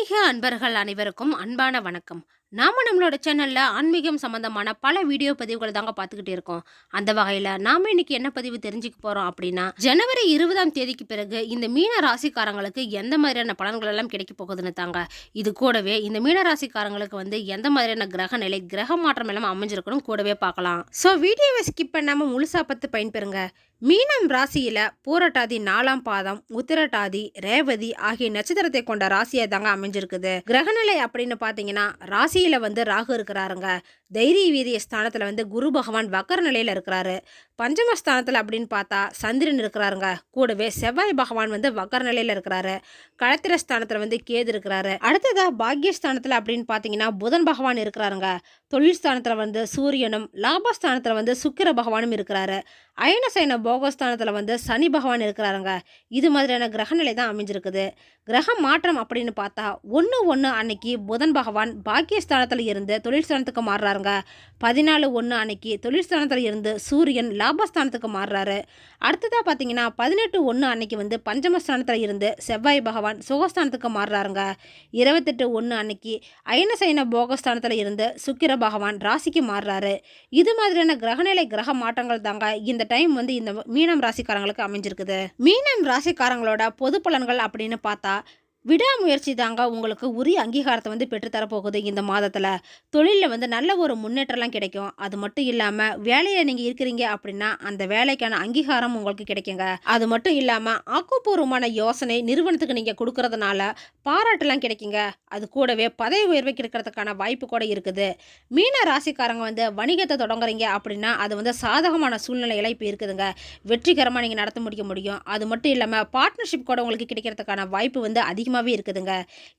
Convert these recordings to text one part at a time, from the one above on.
ஆன்மீக அன்பர்கள் அனைவருக்கும் அன்பான வணக்கம். நாம நம்மளோட சேனல்ல ஆன்மீகம் சம்மந்தமான பல வீடியோ பதிவுகளை தாங்க பார்த்துக்கிட்டே இருக்கோம். அந்த வகையில் நாம இன்னைக்கு என்ன பதிவு தெரிஞ்சுக்க போகிறோம் அப்படின்னா ஜனவரி இருபதாம் தேதிக்கு பிறகு இந்த மீன ராசிக்காரங்களுக்கு எந்த மாதிரியான பலன்கள் எல்லாம் கிடைக்க போகுதுன்னு தாங்க. இது கூடவே இந்த மீன ராசிக்காரங்களுக்கு வந்து எந்த மாதிரியான கிரக நிலை கிரக மாற்றம் எல்லாம் அமைஞ்சிருக்கணும் கூடவே பார்க்கலாம். ஸோ வீடியோவை ஸ்கிப் பண்ணாமல் முழுசா பார்த்து பயன்பெறுங்க. மீனம் ராசியில பூரட்டாதி நாலாம் பாதம் உத்திரட்டாதி ரேவதி ஆகிய நட்சத்திரத்தை கொண்ட ராசியை தாங்க அமைஞ்சிருக்குது. கிரகநிலை அப்படின்னு பார்த்தீங்கன்னா ராசியில் வந்து ராகு இருக்கிறாருங்க. தைரிய வீரிய ஸ்தானத்தில் வந்து குரு பகவான் வக்கர நிலையில் இருக்கிறாரு. பஞ்சமஸ்தானத்தில் அப்படின்னு பார்த்தா சந்திரன் இருக்கிறாருங்க. கூடவே செவ்வாய் பகவான் வந்து வக்கர நிலையில் இருக்கிறாரு. களத்திர ஸ்தானத்தில் வந்து கேது இருக்கிறாரு. அடுத்ததாக பாக்யஸ்தானத்தில் அப்படின்னு பார்த்தீங்கன்னா புதன் பகவான் இருக்கிறாருங்க. தொழில் ஸ்தானத்தில் வந்து சூரியனும் லாபஸ்தானத்தில் வந்து சுக்கிர பகவானும் இருக்கிறாரு. அயனசைன போகஸ்தானத்தில் வந்து சனி பகவான் இருக்கிறாருங்க. இது மாதிரியான கிரகநிலை தான் அமைஞ்சிருக்குது. கிரக மாற்றம் அப்படின்னு பார்த்தா ஒன்று ஒன்று அன்னைக்கு புதன் பகவான் பாக்கியஸ்தானத்தில் இருந்து தொழில் ஸ்தானத்துக்கு மாறுறாருங்க பதினாலு ஒன்று அன்னைக்கு தொழில் இருந்து சூரியன் லாபஸ்தானத்துக்கு மாறுறாரு. அடுத்ததாக பார்த்தீங்கன்னா பதினெட்டு ஒன்று அன்னைக்கு வந்து பஞ்சமஸ்தானத்தில் இருந்து செவ்வாய் பகவான் சுகஸ்தானத்துக்கு மாறுறாருங்க. இருபத்தெட்டு ஒன்று அன்னைக்கு அயனசைன போகஸ்தானத்தில் இருந்து சுக்கிர பகவான் ராசிக்கு மாறுறாரு. இது மாதிரியான கிரகநிலை கிரக மாற்றங்கள் தாங்க இந்த டைம் வந்து இந்த மீனம் ராசிக்காரங்களுக்கு அமைஞ்சிருக்குது. மீனம் ராசிக்காரங்களோட பொது பலன்கள் அப்படின்னு பார்த்தா விடாமுயற்சி தாங்க உங்களுக்கு உரிய அங்கீகாரத்தை வந்து பெற்றுத்தரப்போகுது இந்த மாதத்தில். தொழிலில் வந்து நல்ல ஒரு முன்னேற்றம்லாம் கிடைக்கும். அது மட்டும் இல்லாமல் வேலையில் நீங்கள் இருக்கிறீங்க அப்படின்னா அந்த வேலைக்கான அங்கீகாரம் உங்களுக்கு கிடைக்குங்க. அது மட்டும் இல்லாமல் ஆக்கப்பூர்வமான யோசனை நிறுவனத்துக்கு நீங்கள் கொடுக்கறதுனால பாராட்டுலாம் கிடைக்குங்க. அது கூடவே பதவி உயர்வு கிடைக்கிறதுக்கான வாய்ப்பு கூட இருக்குது. மீன ராசிக்காரங்க வந்து வணிகத்தை தொடங்குறீங்க அப்படின்னா அது வந்து சாதகமான சூழ்நிலைகளை இப்போ இருக்குதுங்க. வெற்றிகரமாக நீங்கள் நடத்த முடிக்க முடியும். அது மட்டும் இல்லாமல் பார்ட்னர்ஷிப் கூட உங்களுக்கு கிடைக்கிறதுக்கான வாய்ப்பு வந்து அதிகம் அதிகமாகவே இருக்குதுங்க.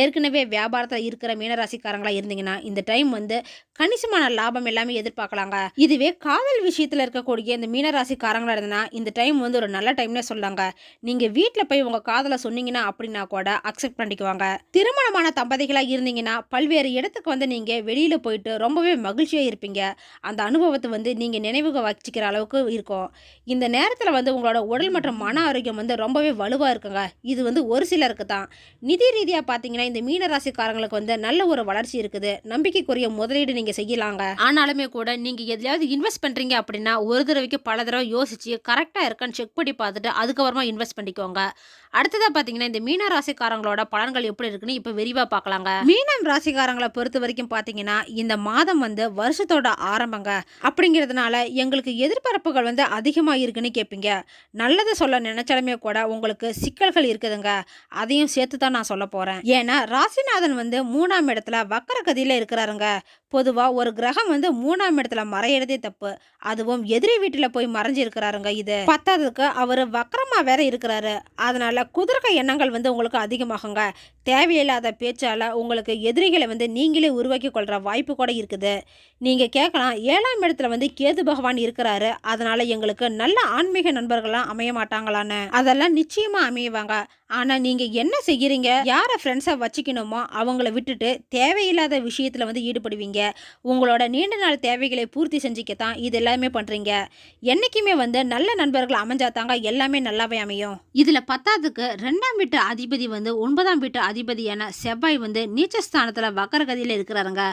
ஏற்கனவே வியாபாரத்தில் இருக்கிற மீனராசிக்காரங்களாக இருந்தீங்கன்னா இந்த டைம் வந்து கணிசமான லாபம் எல்லாமே எதிர்பார்க்கலாங்க. இதுவே காதல் விஷயத்தில் இருக்கக்கூடிய இந்த மீனராசிக்காரங்களாக இருந்தனா இந்த டைம் வந்து ஒரு நல்ல டைம்னே சொல்லாங்க நீங்கள் வீட்டில் போய் உங்கள் காதலை சொன்னீங்கன்னா அப்படின்னா கூட அக்செப்ட் பண்ணிக்குவாங்க. திருமணமான தம்பதிகளாக இருந்தீங்கன்னா பல்வேறு இடத்துக்கு வந்து நீங்கள் வெளியில் போயிட்டு ரொம்பவே மகிழ்ச்சியாக இருப்பீங்க. அந்த அனுபவத்தை வந்து நீங்கள் நினைவுக வச்சுக்கிற அளவுக்கு இருக்கும். இந்த நேரத்தில் வந்து உங்களோட உடல் மற்றும் மன ஆரோக்கியம் வந்து ரொம்பவே வலுவாக இருக்குங்க. இது வந்து ஒரு சிலருக்கு தான். நிதி ரீதியாக பார்த்தீங்கன்னா இந்த மீன ராசிக்காரங்களுக்கு வந்து நல்ல ஒரு வளர்ச்சி இருக்குது. நம்பிக்கைக்குரிய முதலீடு நீங்கள் செய்யலாங்க. ஆனாலுமே கூட நீங்கள் எதுலையாவது இன்வெஸ்ட் பண்ணுறீங்க அப்படின்னா ஒரு தடவைக்கு பல தடவை யோசிச்சு கரெக்டாக இருக்கான்னு செக் பண்ணி பார்த்துட்டு அதுக்கப்புறமா இன்வெஸ்ட் பண்ணிக்கோங்க. அடுத்ததாக பார்த்தீங்கன்னா இந்த மீன ராசிக்காரங்களோட பலன்கள் எப்படி இருக்குன்னு இப்போ விரிவாக பார்க்கலாங்க. மீனம் ராசிக்காரங்களை பொறுத்த வரைக்கும் பார்த்தீங்கன்னா இந்த மாதம் வந்து வருஷத்தோட ஆரம்பங்க. அப்படிங்கிறதுனால எங்களுக்கு எதிர்பார்ப்புகள் வந்து அதிகமாக இருக்குன்னு கேட்பீங்க நல்லது சொல்ல நினைச்சாலுமே கூட உங்களுக்கு சிக்கல்கள் இருக்குதுங்க. அதையும் சேர்த்து தான் நான் சொல்ல போகிறேன் ஏன்னா ராசிநாதன் வந்து மூணாம் இடத்துல வக்கரகதியில் இருக்கிறாருங்க. பொதுவாக ஒரு கிரகம் வந்து மூணாம் இடத்துல மறையிறதே தப்பு. அதுவும் எதிரி வீட்டில் போய் மறைஞ்சு இருக்கிறாருங்க இது. பத்தாததுக்கு அவர் வக்கரமாக வேற இருக்கிறாரு. அதனால குதிரக எண்ணங்கள் வந்து உங்களுக்கு அதிகமாகுங்க. தேவையில்லாத பேச்சால உங்களுக்கு எதிரிகளை வந்து நீங்களே உருவாக்கி கொள்கிற வாய்ப்பு கூட இருக்குது. நீங்க கேட்கலாம் ஏழாம் இடத்துல வந்து கேது பகவான் இருக்கிறாரு. அதனால எங்களுக்கு நல்ல ஆன்மீக நண்பர்கள்லாம் அமைய மாட்டாங்களான்னு. அதெல்லாம் நிச்சயமா அமையுவாங்க ஆனா நீங்க என்ன செய்கிறீங்க யாரை ஃப்ரெண்ட்ஸை வச்சுக்கணுமோ அவங்கள விட்டுட்டு தேவையில்லாத விஷயத்தில் வந்து ஈடுபடுவீங்க. உங்களோட நீண்ட நாள் தேவைகளை பூர்த்தி செஞ்சுக்கத்தான் இது எல்லாமே பண்ணுறீங்க என்னைக்குமே வந்து நல்ல நண்பர்கள் அமைஞ்சாதாங்க எல்லாமே நல்லாவே அமையும். இதில் பத்தாவதுக்கு ரெண்டாம் வீட்டு அதிபதி வந்து ஒன்பதாம் வீட்டு அதிபதியான செவ்வாய் வந்து நீச்சஸ்தானத்தில் வக்கரகதியில் இருக்கிறாருங்க.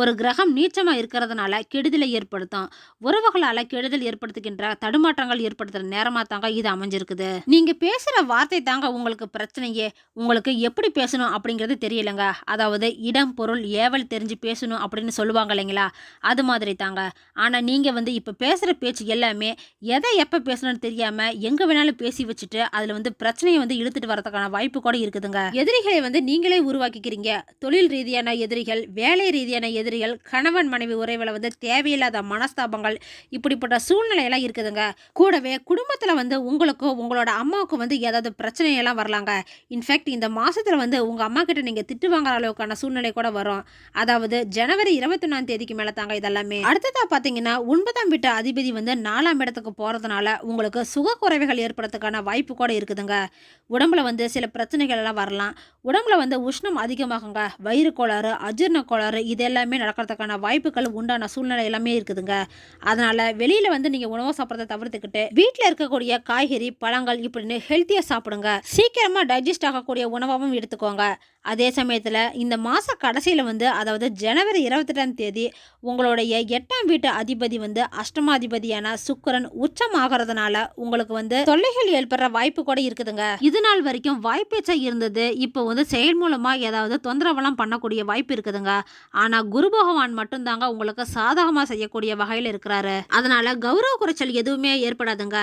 ஒரு கிரகம் நீச்சமாக இருக்கிறதுனால கெடுதலை ஏற்படுத்தும். உறவுகளால் கெடுதல் ஏற்படுத்துகின்ற தடுமாற்றங்கள் ஏற்படுத்துகிற நேரமாக தாங்க இது அமைஞ்சிருக்குது. நீங்கள் பேசுகிற வார்த்தை தாங்க உங்களுக்கு பிரச்சனையே. உங்களுக்கு எப்படி பேசணும் அப்படிங்கிறது தெரியலங்க. அதாவது இடம் பொருள் ஏவல் தெரிஞ்சு பேசணும் அப்படின்னு சொல்லுவாங்க இல்லைங்களா? அது மாதிரி தாங்க. ஆனால் நீங்கள் வந்து இப்போ பேசுகிற பேச்சு எல்லாமே எதை எப்போ பேசணும்னு தெரியாமல் எங்கே வேணாலும் பேசி வச்சுட்டு அதில் வந்து பிரச்சனையை வந்து இழுத்துட்டு வரதுக்கான வாய்ப்பு கூட இருக்குதுங்க. எதிரிகளை வந்து நீங்களே உருவாக்கிக்கிறீங்க. தொழில் ரீதியான எதிரிகள் வேலை ரீதியான எதிரிகள் கணவன் மனைவி உறவில் வந்து தேவையில்லாத மனஸ்தாபங்கள் இப்படிப்பட்ட சூழ்நிலையெல்லாம் இருக்குதுங்க. கூடவே குடும்பத்தில் வந்து உங்களுக்கும் உங்களோட அம்மாவுக்கும் வந்து ஏதாவது பிரச்சனையெல்லாம் வரலாங்க. இன்ஃபேக்ட் இந்த மாதத்தில் வந்து உங்கள் அம்மா கிட்ட நீங்கள் திட்டு வாங்குற அளவுக்கான சூழ்நிலை கூட வரும். அதாவது ஜனவரி இருபத்தொன்னாம் தேதிக்கு மேலே தாங்க இதெல்லாமே. அடுத்ததாக பார்த்தீங்கன்னா ஒன்பதாம் வீட்டு அதிபதி வந்து நாலாம் இடத்துக்கு போகிறதுனால உங்களுக்கு சுக குறைவுகள் ஏற்படுறதுக்கான வாய்ப்பு கூட இருக்குதுங்க. உடம்புல வந்து சில பிரச்சனைகள் எல்லாம் வரலாம். உடம்புல வந்து உஷ்ணம் அதிகமாகுங்க. வயிறு கோளாறு அஜீரண கோளாறு இது எல்லாமே நடக்கிறதுக்கான வாய்ப்புகள் உண்டான சூழ்நிலை எல்லாமே இருக்குதுங்க. அதனால் வெளியில் வந்து நீங்கள் உணவு சாப்பிட்றத தவிர்த்துக்கிட்டு வீட்டில் இருக்கக்கூடிய காய்கறி பழங்கள் இப்படின்னு ஹெல்த்தியாக சாப்பிடுங்க. சீக்கிரமாக டைஜஸ்ட் ஆகக்கூடிய உணவு உணவாகவும் எடுத்துக்கோங்க. அதே சமயத்தில் இந்த மாத கடைசியில் வந்து அதாவது ஜனவரி இருபத்தெட்டாம் தேதி உங்களுடைய எட்டாம் வீட்டு அதிபதி வந்து அஷ்டமாதிபதியான சுக்கிரன் உச்சமாகறதுனால உங்களுக்கு வந்து தொல்லைகள் ஏற்படுற வாய்ப்பு கூட இருக்குதுங்க. இது நாள் வரைக்கும் வாய்ப்பேச்சா இருந்தது. இப்போ வந்து செயல் மூலமாக ஏதாவது தொந்தரவெல்லாம் பண்ணக்கூடிய வாய்ப்பு இருக்குதுங்க. ஆனால் குரு பகவான் மட்டும்தாங்க உங்களுக்கு சாதகமாக செய்யக்கூடிய வகையில் இருக்கிறாரு. அதனால கௌரவ குறைச்சல் எதுவுமே ஏற்படாதுங்க.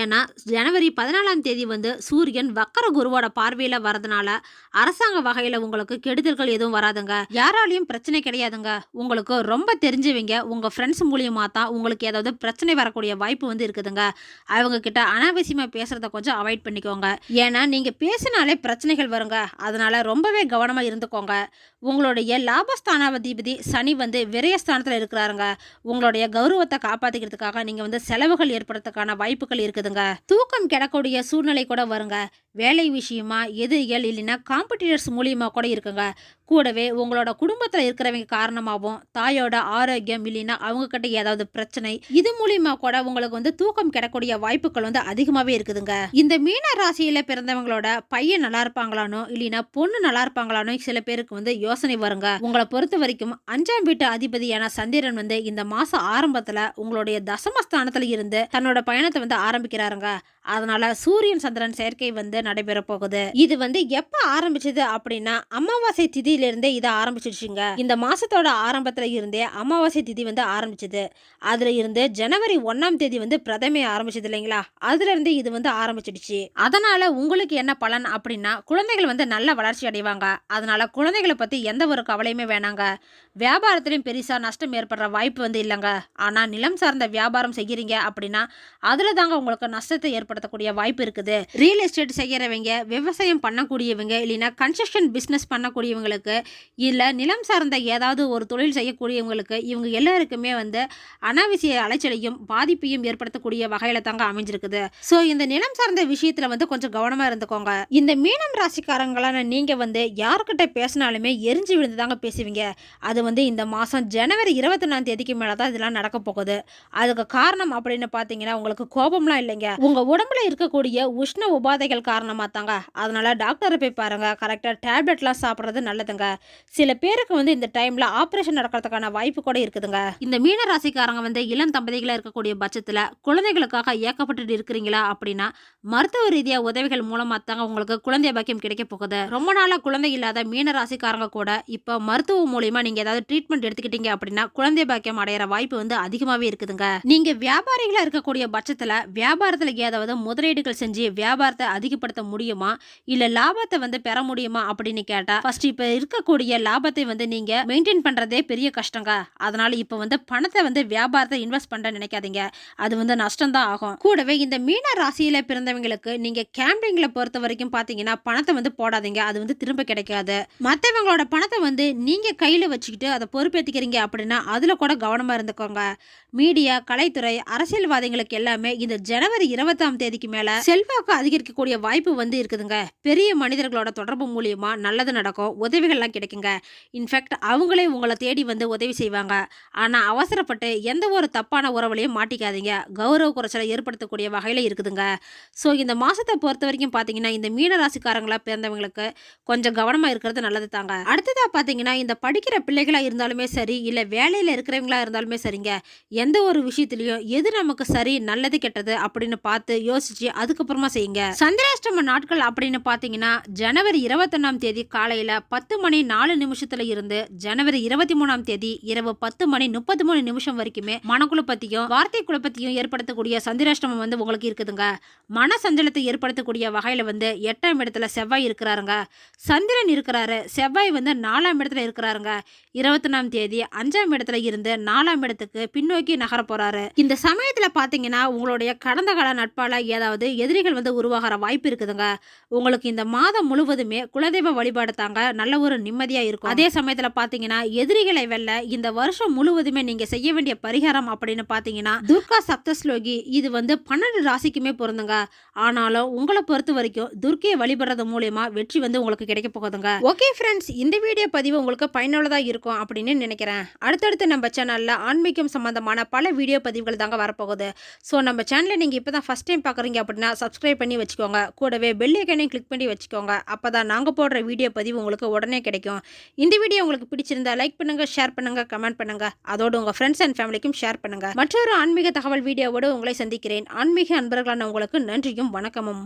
ஏன்னா ஜனவரி பதினாலாம் தேதி வந்து சூரியன் வக்கர குருவோட பார்வையில் வரதுனால அரசாங்க வகையில் உங்களுக்கு கெடுதல்கள் எதுவும் வராதுங்க. யாராலையும் பிரச்சனை கிடையாதுங்க. உங்களுக்கு ரொம்ப தெரிஞ்சவங்க உங்கள் ஃப்ரெண்ட்ஸ் மூலியமா தான் உங்களுக்கு ஏதாவது பிரச்சனை வரக்கூடிய வாய்ப்பு வந்து இருக்குதுங்க. அவங்க கிட்ட அனாவசியமாக பேசுறத கொஞ்சம் அவாய்ட் பண்ணிக்கோங்க. ஏன்னா நீங்கள் பேசினாலே பிரச்சனைகள் வருங்க. அதனால ரொம்பவே கவனமாக இருந்துக்கோங்க. உங்களுடைய லாபஸ்தானாதிபதி சனி வந்து விரயஸ்தானத்தில் இருக்கிறாருங்க. உங்களுடைய கௌரவத்தை காப்பாற்றிக்கிறதுக்காக நீங்கள் வந்து செலவுகள் ஏற்படுறதுக்கான வாய்ப்புகள் இருக்குதுங்க. தூக்கம் கிடக்கூடிய சூழ்நிலை கூட வருங்க. வேலை விஷயமா எதிரிகள் இல்லைன்னா காம்படிட்டர்ஸ் மூலியமாக கூட இருக்குங்க. கூடவே உங்களோட குடும்பத்தில் இருக்கிறவங்க காரணமாகவும் தாயோட ஆரோக்கியம் இல்லைன்னா அவங்க கிட்ட ஏதாவது பிரச்சனை இது மூலியமா கூட உங்களுக்கு வந்து தூக்கம் கிடக்கூடிய வாய்ப்புகள் வந்து அதிகமாகவே இருக்குதுங்க. இந்த மீன ராசியில் பிறந்தவங்களோட பையன் நல்லா இருப்பாங்களானோ இல்லைன்னா பொண்ணு நல்லா இருப்பாங்களானோ சில பேருக்கு வந்து யோசனை வருங்க. உங்களை பொறுத்த வரைக்கும் அஞ்சாம் வீட்டு அதிபதியான சந்திரன் வந்து இந்த மாதம் ஆரம்பத்துல உங்களுடைய தசமஸ்தானத்துல இருந்து தன்னோட பயணத்தை வந்து ஆரம்பிக்கிறாருங்க. அதனால சூரியன் சந்திரன் சேர்க்கை வந்து நடைபெற போகுது இது வந்து எப்ப ஆரம்பிச்சது அப்படின்னா அமாவாசை திதி இருந்தே இதை ஆரம்பிச்சிடுச்சுங்க. இந்த மாசத்தோட ஆரம்பத்துல இருந்தே அமாவாசை திதி வந்து ஆரம்பிச்சது. அதுல இருந்து ஜனவரி ஒன்னாம் தேதி வந்து பிரதமை ஆரம்பிச்சது இல்லைங்களா? அதுல இருந்து இது வந்து ஆரம்பிச்சிடுச்சு. அதனால உங்களுக்கு என்ன பலன் அப்படின்னா குழந்தைகள் வந்து நல்ல வளர்ச்சி அடைவாங்க. அதனால குழந்தைகளை பத்தி எந்த ஒரு கவலையுமே வேணாங்க. வியாபாரத்திலையும் பெருசா நஷ்டம் ஏற்படுற வாய்ப்பு வந்து இல்லைங்க. ஆனா நிலம் சார்ந்த வியாபாரம் செய்கிறீங்க அப்படின்னா அதுல தாங்க உங்களுக்கு நஷ்டத்தை ஏற்படுத்தக்கூடிய வாய்ப்பு இருக்குது. ரியல் எஸ்டேட் செய்கிறவங்க விவசாயம் பண்ணக்கூடியவங்க இல்லைன்னா கன்ஸ்ட்ரக்ஷன் பிஸ்னஸ் பண்ணக்கூடியவங்களுக்கு இல்லை நிலம் சார்ந்த ஏதாவது ஒரு தொழில் செய்யக்கூடியவங்களுக்கு இவங்க எல்லாருக்குமே வந்து அனாவசிய அலைச்சலையும் பாதிப்பையும் ஏற்படுத்தக்கூடிய வகையில தாங்க அமைஞ்சிருக்குது. ஸோ இந்த நிலம் சார்ந்த விஷயத்துல வந்து கொஞ்சம் கவனமா இருந்துக்கோங்க. இந்த மீனம் ராசிக்காரங்களான நீங்க வந்து யாருக்கிட்ட பேசினாலுமே எரிஞ்சு விழுந்து தாங்க பேசுவீங்க. அது வந்து இந்த மாதம் ஜனவரி இருபத்தொன்னாம் தேதிக்கு மேலே தான் இதெல்லாம் நடக்க போகுது. அதுக்கு காரணம் அப்படின்னு பார்த்தீங்கன்னா உங்களுக்கு கோபம்லாம் இல்லைங்க. உங்கள் உடம்புல இருக்கக்கூடிய உஷ்ண உபாதைகள் காரணமாக தாங்க. அதனால டாக்டரை போய் பாருங்க. கரெக்டாக டேப்லெட்லாம் சாப்பிட்றது நல்லதுங்க. சில பேருக்கு வந்து இந்த டைமில் ஆப்ரேஷன் நடக்கிறதுக்கான வாய்ப்பு கூட இருக்குதுங்க. இந்த மீன ராசிக்காரங்க வந்து இளம் தம்பதிகளாக இருக்கக்கூடிய பட்சத்தில் குழந்தைகளுக்காக ஏக்கப்பட்டு இருக்கிறீங்களா அப்படின்னா மருத்துவ ரீதியாக உதவிகள் மூலமாக தாங்க உங்களுக்கு குழந்தை பாக்கியம் கிடைக்க போகுது. ரொம்ப நாளாக குழந்தை இல்லாத மீன ராசிக்காரங்க கூட இப்போ மருத்துவ மூலியமாக நீங்கள் ஏதாவது ட்ரீட்மெண்ட் எடுத்துக்கிட்டீங்க அப்படின்னா குழந்தை பாக்கியம் அடையிற வாய்ப்பு வந்து அதிகமாகவே இருக்குதுங்க. நீங்கள் வியாபாரிகளாக இருக்கக்கூடிய பட்சத்தில் வியாபாரத்தில் ஏதாவது முதலீடுகள் செஞ்சு வியாபாரத்தை அதிகப்படுத்த முடியுமா? இல்லை லாபத்தை வந்து பெற முடியுமா அப்படின்னு கேட்டால் ஃபர்ஸ்ட் இப்போ இருக்கக்கூடிய லாபத்தை வந்து நீங்கள் மெயின்டைன் பண்ணுறதே பெரிய கஷ்டங்க. அதனால இப்போ வந்து பணத்தை வந்து வியாபாரத்தை இன்வெஸ்ட் பண்ண நினைக்காதீங்க. அது வந்து நஷ்டம் தான் ஆகும். கூடவே இந்த மீன ராசியில பிறந்தவங்களுக்கு நீங்க கேம்பிங்ல பொறுத்த வரைக்கும் பாத்தீங்கன்னா பணத்தை வந்து போடாதீங்க. அது வந்து திரும்ப கிடைக்காது. மற்றவங்களோட பணத்தை வந்து நீங்க கையில வச்சுக்கிட்டு அதை பொறுப்பேற்றிக்கிறீங்க அப்படின்னா அதுல கூட கவனமா இருந்துக்கோங்க. மீடியா கலைத்துறை அரசியல்வாதிகளுக்கு எல்லாமே இந்த ஜனவரி இருபத்தாம் தேதிக்கு மேல செல்வாக்கு அதிகரிக்கக்கூடிய வாய்ப்பு வந்து இருக்குதுங்க. பெரிய மனிதர்களோட தொடர்பு மூலியமா நல்லது நடக்கும். உதவிகள் உதவிகள்லாம் கிடைக்குங்க. இன்ஃபேக்ட் அவங்களே உங்களை தேடி வந்து உதவி செய்வாங்க. ஆனால் அவசரப்பட்டு எந்த ஒரு தப்பான உறவுலையும் மாட்டிக்காதீங்க. கௌரவ குறைச்சலை ஏற்படுத்தக்கூடிய வகையில் இருக்குதுங்க. ஸோ இந்த மாதத்தை பொறுத்த வரைக்கும் பார்த்தீங்கன்னா இந்த மீன ராசிக்காரங்களாக பிறந்தவங்களுக்கு கொஞ்சம் கவனமாக இருக்கிறது நல்லது தாங்க. அடுத்ததாக பார்த்தீங்கன்னா இந்த படிக்கிற பிள்ளைகளாக இருந்தாலுமே சரி இல்லை வேலையில் இருக்கிறவங்களா இருந்தாலுமே சரிங்க. எந்த ஒரு விஷயத்துலையும் எது நமக்கு சரி நல்லது கெட்டது அப்படின்னு பார்த்து யோசிச்சு அதுக்கப்புறமா செய்யுங்க. சந்திராஷ்டம நாட்கள் அப்படின்னு பார்த்தீங்கன்னா ஜனவரி இருபத்தொன்னாம் தேதி காலையில் பத்து மணி நாலு நிமிஷத்துல இருந்து ஜனவரி இருபத்தி மூணாம் தேதி இரவு பத்து மணி முப்பத்தி மூணு நிமிஷம் வரைக்குமே மனக்குழப்பத்தையும் வார்த்தை குழப்பத்தையும் ஏற்படுத்தக்கூடிய சந்திராஷ்டமம் வந்து உங்களுக்கு இருக்குதுங்க. மன சஞ்சலத்தை ஏற்படுத்தக்கூடிய வகையில வந்து எட்டாம் இடத்துல செவ்வாய் இருக்கிறாருங்க. சந்திரன் இருக்கிறாரு. செவ்வாய் வந்து நாலாம் இடத்துல இருக்கிறாருங்க. இருபத்தொன்னாம் தேதி அஞ்சாம் இடத்துல இருந்து நாலாம் இடத்துக்கு பின்னோக்கி நகர போறாரு. இந்த சமயத்துல பாத்தீங்கன்னா உங்களுடைய கடந்த கால நட்பால ஏதாவது எதிரிகள் வந்து உருவாகிற வாய்ப்பு இருக்குதுங்க. உங்களுக்கு இந்த மாதம் முழுவதுமே குலதெய்வ வழிபாடு தாங்க நல்ல ஒரு நிம்மதியா இருக்கும். அதே சமயத்துல பாத்தீங்கன்னா எதிரிகளை வெல்ல இந்த வருஷம் முழுவதுமே நீங்க செய்ய வேண்டிய பரிகாரம் அப்படின்னு பாத்தீங்கன்னா துர்கா சப்தஸ்லோகி இது வந்து பன்னெண்டு ராசிக்குமே பொருந்துங்க. ஆனாலும் உங்களை பொறுத்த வரைக்கும் துர்க்கையை வழிபடுறது மூலியமா வெற்றி வந்து உங்களுக்கு கிடைக்க போகுதுங்க. ஓகே ஃப்ரெண்ட்ஸ் இந்த வீடியோ பதிவு உங்களுக்கு பயனுள்ளதா இருக்கும் அப்படின்னு நினைக்கிறேன். அடுத்தடுத்து நம்ம சேனல்ல ஆன்மீகம் சம்பந்தமான பல வீடியோ பதிவுகள் தாங்க வரப்போகுது. ஸோ நம்ம சேனலை நீங்கள் இப்போ தான் ஃபஸ்ட் டைம் பார்க்குறீங்க அப்படின்னா சப்ஸ்கிரைப் பண்ணி வச்சுக்கோங்க. கூடவே பெல் ஐக்கனையும் கிளிக் பண்ணி வச்சுக்கோங்க. அப்போ தான் நாங்கள் போடுற வீடியோ பதிவு உங்களுக்கு உடனே உடனே கிடைக்கும். இந்த வீடியோ உங்களுக்கு பிடிச்சிருந்தா லைக் பண்ணுங்க ஷேர் பண்ணுங்க கமெண்ட் பண்ணுங்க. அதோடு உங்க ஃப்ரெண்ட்ஸ் அண்ட் ஃபேமிலிக்கும் ஷேர் பண்ணுங்க. மற்றொரு ஆன்மீக தகவல் வீடியோவோடு உங்களை சந்திக்கிறேன். ஆன்மீக அன்பர்களான உங்களுக்கு நன்றியும் வணக்கமும்.